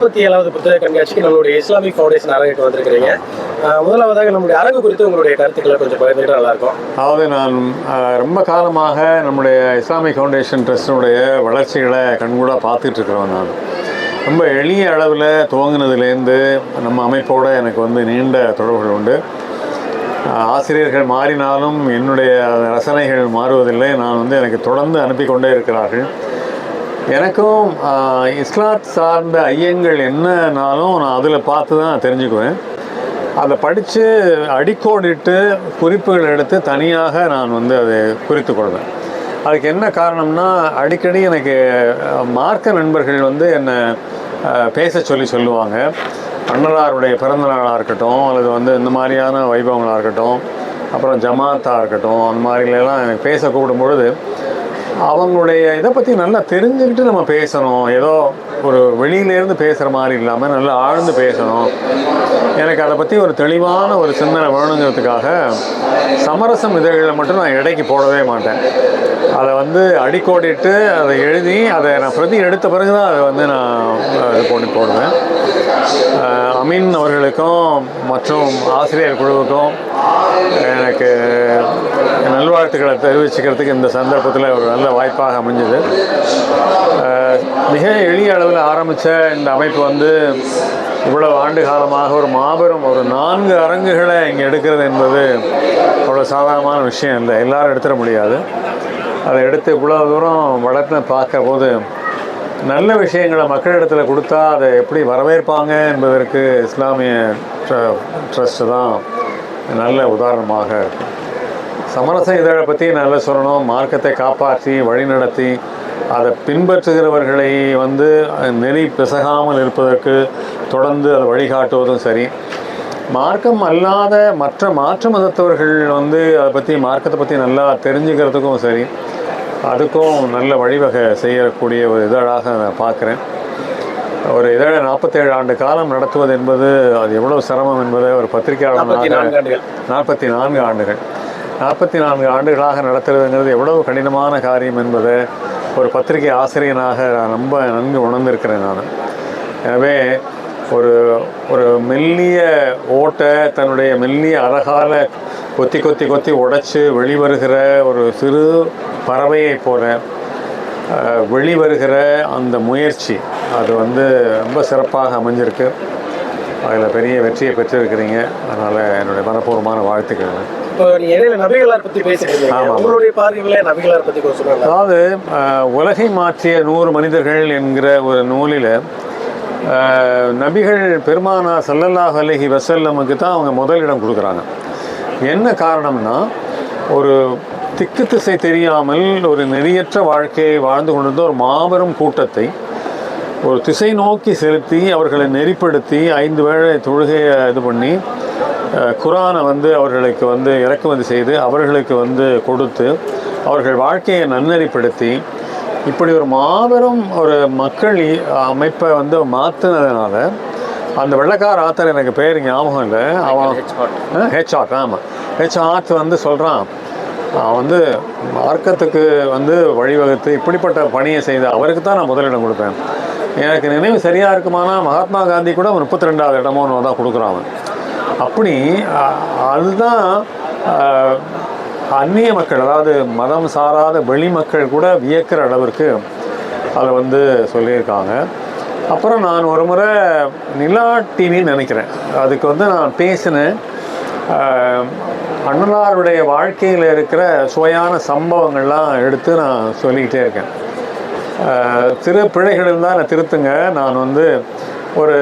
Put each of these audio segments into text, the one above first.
முப்பத்தி ஏழாவது புத்தக கண்காட்சிக்கு நம்மளுடைய இஸ்லாமிக் ஃபவுண்டேஷன் அரங்கிட்டு வந்திருக்கிறீங்க. முதலாவதாக நம்முடைய அரங்கு குறித்து உங்களுடைய கருத்துக்களை கொஞ்சம் பகிர்ந்துக்கிட்டா இருக்கும் அதாவது நான் ரொம்ப காலமாக நம்முடைய இஸ்லாமிக் ஃபவுண்டேஷன் ட்ரஸ்டினுடைய வளர்ச்சிகளை கண்கூட பார்த்துட்டு இருக்கிறோம் நான். ரொம்ப எளிய அளவில் துவங்கினதுலேருந்து நம்ம அமைப்போடு எனக்கு வந்து நீண்ட தொடர்புகள் உண்டு. ஆசிரியர்கள் மாறினாலும் என்னுடைய ரசனைகள் மாறுவதில்லை. நான் வந்து எனக்கு தொடர்ந்து அனுப்பி கொண்டே இருக்கிறார்கள். எனக்கும் இஸ்லாத் சார்ந்த ஐயங்கள் என்னன்னாலும் நான் அதில் பார்த்து தான் தெரிஞ்சுக்குவேன். அதை படித்து அடிக்கோடிட்டு குறிப்புகள் எடுத்து தனியாக நான் வந்து அதை குறித்து கொள்வேன். அதுக்கு என்ன காரணம்னா அடிக்கடி எனக்கு மார்க்க நண்பர்கள் வந்து என்னை பேச சொல்லி சொல்லுவாங்க. அண்ணலாருடைய பிறந்த நாளாக இருக்கட்டும் அல்லது வந்து இந்த மாதிரியான வைபவங்களாக இருக்கட்டும் அப்புறம் ஜமாத்தாக இருக்கட்டும் அந்த மாதிரிலாம் எனக்கு பேச கூப்பிடும் பொழுது அவங்களுடைய இதை பற்றி நல்லா தெரிஞ்சுக்கிட்டு நம்ம பேசணும். ஏதோ ஒரு வெளியிலேருந்து பேசுகிற மாதிரி இல்லாமல் நல்லா ஆழ்ந்து பேசணும். எனக்கு அதை பற்றி ஒரு தெளிவான ஒரு சிந்தனை வேணுங்கிறதுக்காக சமரசம் இதழ்களை மட்டும் நான் இடைக்கு போடவே மாட்டேன். அதை வந்து அடிக்கோடிட்டு அதை எழுதி அதை நான் பிரதி எடுத்த பிறகு தான் அதை வந்து நான் இது பண்ணி போடுவேன். அமீன் அவர்களுக்கும் மற்றும் ஆசிரியர் குழுவுக்கும் எனக்கு நல்வாழ்த்துக்களை தெரிவிச்சுக்கிறதுக்கு இந்த சந்தர்ப்பத்தில் ஒரு நல்ல வாய்ப்பாக அமைஞ்சது. மிக எளிய அளவில் ஆரம்பித்த இந்த அமைப்பு வந்து இவ்வளவு ஆண்டு காலமாக ஒரு மாபெரும் ஒரு நான்கு அரங்குகளை இங்கே எடுக்கிறது என்பது அவ்வளோ சாதாரணமான விஷயம் இல்லை. எல்லாரும் எடுத்துட முடியாது. அதை எடுத்து இவ்வளோ தூரம் வளர்த்து பார்க்க போது நல்ல விஷயங்களை மக்களிடத்தில் கொடுத்தா அதை எப்படி வரவேற்பாங்க என்பதற்கு இஸ்லாமிய ட்ரஸ்ட்டு தான் நல்ல உதாரணமாக. இருக்கும் சமரச இதழை பற்றி நல்லா சொல்லணும். மார்க்கத்தை காப்பாற்றி வழிநடத்தி அதை பின்பற்றுகிறவர்களை வந்து நெறி பிசகாமல் இருப்பதற்கு தொடர்ந்து அதை வழிகாட்டுவதும் சரி. மார்க்கம் அல்லாத மற்ற மாற்று மதத்தவர்கள் வந்து அதை பற்றி மார்க்கத்தை பற்றி நல்லா தெரிஞ்சுக்கிறதுக்கும் சரி அதுக்கும் நல்ல வழிவகை செய்யக்கூடிய ஒரு இதழாக நான் பார்க்குறேன். ஒரு இதழை நாற்பத்தேழு ஆண்டு காலம் நடத்துவது என்பது அது எவ்வளவு சிரமம் என்பதை ஒரு ஆண்டுகள். நாற்பத்தி நான்கு ஆண்டுகள். நாற்பத்தி நான்கு ஆண்டுகளாக நடத்துறதுங்கிறது எவ்வளவு கடினமான காரியம் என்பதை ஒரு பத்திரிகை ஆசிரியனாக நான் ரொம்ப நன்கு உணர்ந்திருக்கிறேன் நான். எனவே ஒரு ஒரு மெல்லிய ஓட்டை தன்னுடைய மெல்லிய அழகால கொத்தி கொத்தி கொத்தி உடைச்சு வெளிவருகிற ஒரு சிறு பறவையைப் போல வெளிவருகிற அந்த முயற்சி அது வந்து ரொம்ப சிறப்பாக அமைஞ்சிருக்கு. அதில் பெரிய வெற்றியை பெற்றிருக்கிறீங்க. அதனால் என்னுடைய மனப்பூர்வமான வாழ்த்துக்கள். அதாவது உலகை மாற்றிய நூறு மனிதர்கள் என்கிற ஒரு நூலில் நபிகள் பெருமானா ஸல்லல்லாஹு அலைஹி வஸல்லமுக்கு தான் அவங்க முதலிடம் கொடுக்குறாங்க. என்ன காரணம்னா ஒரு திக்கு திசை தெரியாமல் ஒரு நெறியற்ற வாழ்க்கையை வாழ்ந்து கொண்டிருந்த ஒரு மாபெரும் கூட்டத்தை ஒரு திசை நோக்கி செலுத்தி அவர்களை நெறிப்படுத்தி ஐந்து வேளை தொழுகையை இது பண்ணி குரானை வந்து அவர்களுக்கு வந்து இறக்குமதி செய்து அவர்களுக்கு வந்து கொடுத்து அவர்கள் வாழ்க்கையை நன்னெறிப்படுத்தி இப்படி ஒரு மாபெரும் ஒரு மக்கள் அமைப்பை வந்து மாற்றினதுனால அந்த வெள்ளக்கார ஆத்தர் எனக்கு பேர் ஞாபகம் இல்லை. அவன் ஹெச்ஆர்ட் ஆமாம் ஹெச்ஆர்ட் வந்து சொல்கிறான் வந்து மார்க்கத்துக்கு வந்து வழிவகுத்து இப்படிப்பட்ட பணியை செய்த அவருக்கு தான் நான் முதலிடம் கொடுப்பேன். எனக்கு நினைவு சரியாக இருக்குமானா மகாத்மா காந்தி கூட முப்பத்தி ரெண்டாவது இடமோ ஒன்று தான் கொடுக்குறான் அவன். அப்படி அதுதான் அந்நிய மக்கள் அதாவது மதம் சாராத வெளி மக்கள் கூட வியக்கிற அளவிற்கு அதை வந்து சொல்லியிருக்காங்க. அப்புறம் நான் ஒரு முறை நிலா டிவின்னு நினைக்கிறேன். அதுக்கு வந்து நான் பேசினேன். அண்ணனாருடைய அண்ணலாருடைய வாழ்க்கையில் இருக்கிற சுவையான சம்பவங்கள்லாம் எடுத்து நான் சொல்லிக்கிட்டே இருக்கேன். சிறு பிழைகள் இருந்தால் நான் திருத்துங்க. நான் வந்து ஒரு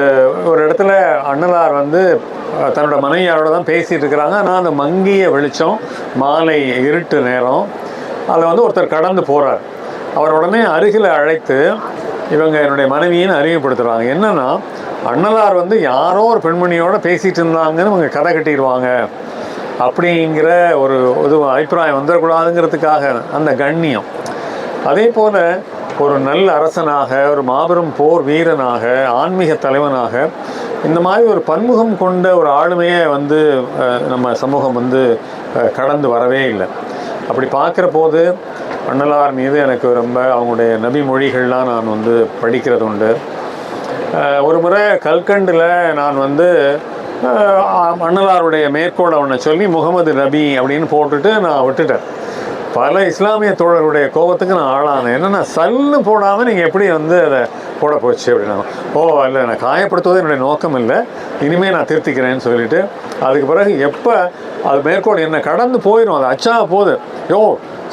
ஒரு இடத்துல அண்ணலார் வந்து தன்னோட மனைவியாரோட தான் பேசிகிட்டு இருக்கிறாங்க. நான் அந்த மங்கிய வெளிச்சம் மாலை இருட்டு நேரம் அதில் வந்து ஒருத்தர் கடந்து போகிறார் அவர் உடனே அருகில் அழைத்து இவங்க என்னுடைய மனைவின்னு அறிமுகப்படுத்துகிறாங்க என்னென்னா அண்ணலார் வந்து யாரோ ஒரு பெண்மணியோட பேசிகிட்டு இருந்தாங்கன்னு இவங்க கதை கட்டிடுவாங்க. அப்படிங்கிற ஒரு இது அபிப்பிராயம் வந்துடக்கூடாதுங்கிறதுக்காக அந்த கண்ணியம். அதே போல ஒரு நல்ல அரசனாக ஒரு மாபெரும் போர் வீரனாக ஆன்மீக தலைவனாக இந்த மாதிரி ஒரு பன்முகம் கொண்ட ஒரு ஆளுமையை வந்து நம்ம சமூகம் வந்து கடந்து வரவே இல்லை. அப்படி பார்க்குற போது அண்ணலார் மீது எனக்கு ரொம்ப அவங்களுடைய நபி மொழிகள்லாம் நான் வந்து படிக்கிறது உண்டு ஒரு முறை கல்கண்டில் நான் வந்து அஹ், மன்னலாருடைய அவனை ஒன்று சொல்லி முகமது நபி அப்படின்னு போட்டுட்டு நான் விட்டுட்டேன். பல இஸ்லாமிய தோழர்களுடைய கோபத்துக்கு நான் ஆளானேன். என்னென்னா சல்லு போடாமல் நீங்கள் எப்படி வந்து அதை போட போச்சு அப்படின்னா ஓ இல்லை நான் காயப்படுத்துவது என்னுடைய நோக்கம் இல்லை. இனிமேல் நான் திருத்திக்கிறேன்னு சொல்லிட்டு அதுக்கு பிறகு எப்போ அது மேற்கோள் என்ன கடந்து போயிடும் அது அச்சா போகுது யோ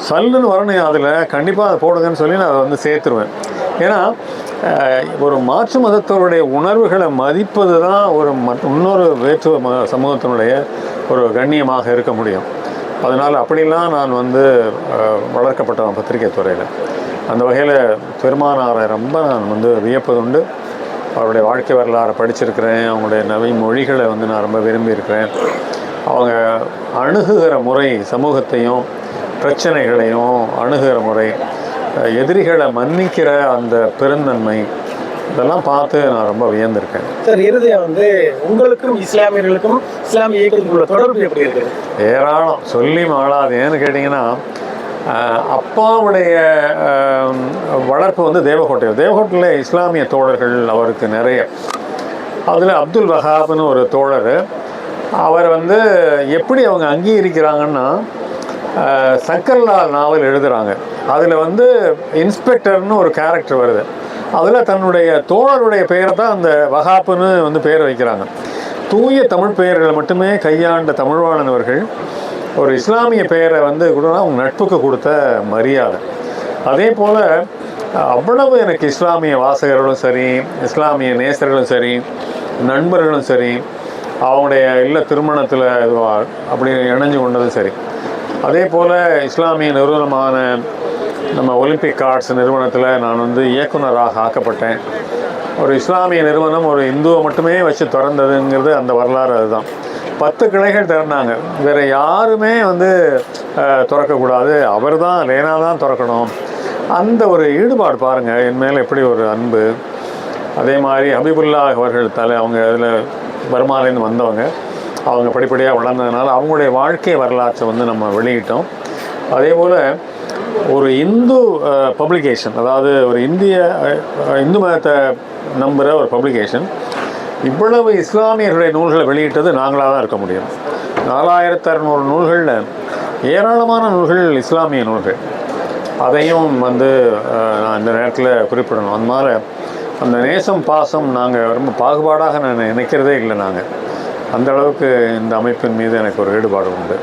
சல்லுன்னு வரணும் அதில் கண்டிப்பாக அதை போடுங்கன்னு சொல்லி நான் அதை வந்து சேர்த்துருவேன். ஏன்னா ஒரு மாற்று மதத்தவருடைய உணர்வுகளை மதிப்பது தான் ஒரு இன்னொரு வேற்று ம சமூகத்தினுடைய ஒரு கண்ணியமாக இருக்க முடியும். அதனால் அப்படிலாம் நான் வந்து அஹ், வளர்க்கப்பட்டவன் பத்திரிகை துறையில். அந்த வகையில் பெருமானாரை ரொம்ப நான் வந்து வியப்பதுண்டு அவருடைய வாழ்க்கை வரலாறை படிச்சிருக்கிறேன். அவங்களுடைய நவி மொழிகளை வந்து நான் ரொம்ப விரும்பியிருக்கிறேன். அவங்க அணுகுகிற முறை சமூகத்தையும் பிரச்சனைகளையும் அணுகுகிற முறை எதிரிகளை மன்னிக்கிற அந்த பெருந்தன்மை இதெல்லாம் பார்த்து நான் ரொம்ப வியந்திருக்கேன். சார் இறுதியா வந்து உங்களுக்கும் இஸ்லாமியர்களுக்கும் இஸ்லாமிய இயக்கத்துக்குள்ள தொடர்பு எப்படி இருக்குது? ஏராளம். சொல்லி மாளாது ஏன்னு கேட்டிங்கன்னா அப்பாவுடைய வளர்ப்பு வந்து தேவகோட்டையில் தேவகோட்டையில் இஸ்லாமிய தோழர்கள் அவருக்கு நிறைய. அதில் அப்துல் வஹாப்னு ஒரு தோழர் அவர் வந்து எப்படி அவங்க அங்கீகரிக்கிறாங்கன்னா ஆஹ், சக்கர்லால் நாவல் எழுதுகிறாங்க அதில் வந்து இன்ஸ்பெக்டர்னு ஒரு கேரக்டர் வருது. அதில் தன்னுடைய தோழருடைய பெயரை தான் அந்த வஹாப்புன்னு வந்து பெயர் வைக்கிறாங்க. தூய தமிழ் பெயர்களை மட்டுமே கையாண்ட தமிழ்வாணன் அவர்கள் ஒரு இஸ்லாமிய பெயரை வந்து கூட அவங்க நட்புக்கு கொடுத்த மரியாதை. அதே போல் அவ்வளவு எனக்கு இஸ்லாமிய வாசகர்களும் சரி இஸ்லாமிய நேசர்களும் சரி நண்பர்களும் சரி அவங்களுடைய இல்லை திருமணத்தில் அப்படி இணைஞ்சு கொண்டதும் சரி. அதே போல் இஸ்லாமிய நிறுவனமான நம்ம ஒலிம்பிக் ஆர்ட்ஸ் நிறுவனத்தில் நான் வந்து இயக்குனராக ஆக்கப்பட்டேன். ஒரு இஸ்லாமிய நிறுவனம் ஒரு இந்துவை மட்டுமே வச்சு திறந்ததுங்கிறது அந்த வரலாறு அதுதான். பத்து கிளைகள் திறந்தாங்க. வேறு யாருமே வந்து திறக்கக்கூடாது. அவர் தான் லேனா தான் திறக்கணும். அந்த ஒரு ஈடுபாடு பாருங்கள் என் மேலே எப்படி ஒரு அன்பு. அதே மாதிரி ஹபீபுல்லா அவர்கள் தலை அவங்க அதில் பர்மாலேருந்து வந்தவங்க. அவங்க படிப்படியாக வளர்ந்ததுனால அவங்களுடைய வாழ்க்கை வரலாற்றை வந்து நம்ம வெளியிட்டோம். அதே போல் ஒரு இந்து பப்ளிகேஷன் அதாவது ஒரு இந்திய இந்து மதத்தை நம்புகிற ஒரு பப்ளிகேஷன் இவ்வளவு இஸ்லாமியர்களுடைய நூல்களை வெளியிட்டது நாங்களாக தான் இருக்க முடியும். நாலாயிரத்து அறநூறு நூல்களில் ஏராளமான நூல்கள் இஸ்லாமிய நூல்கள். அதையும் வந்து நான் இந்த நேரத்தில் குறிப்பிடணும். அதனால் அந்த நேசம் பாசம் நாங்கள் ரொம்ப பாகுபாடாக நான் நினைக்கிறதே இல்லை நாங்கள் அந்த அளவுக்கு இந்த அமைப்பின் மீது எனக்கு ஒரு ஈடுபாடு உண்டு.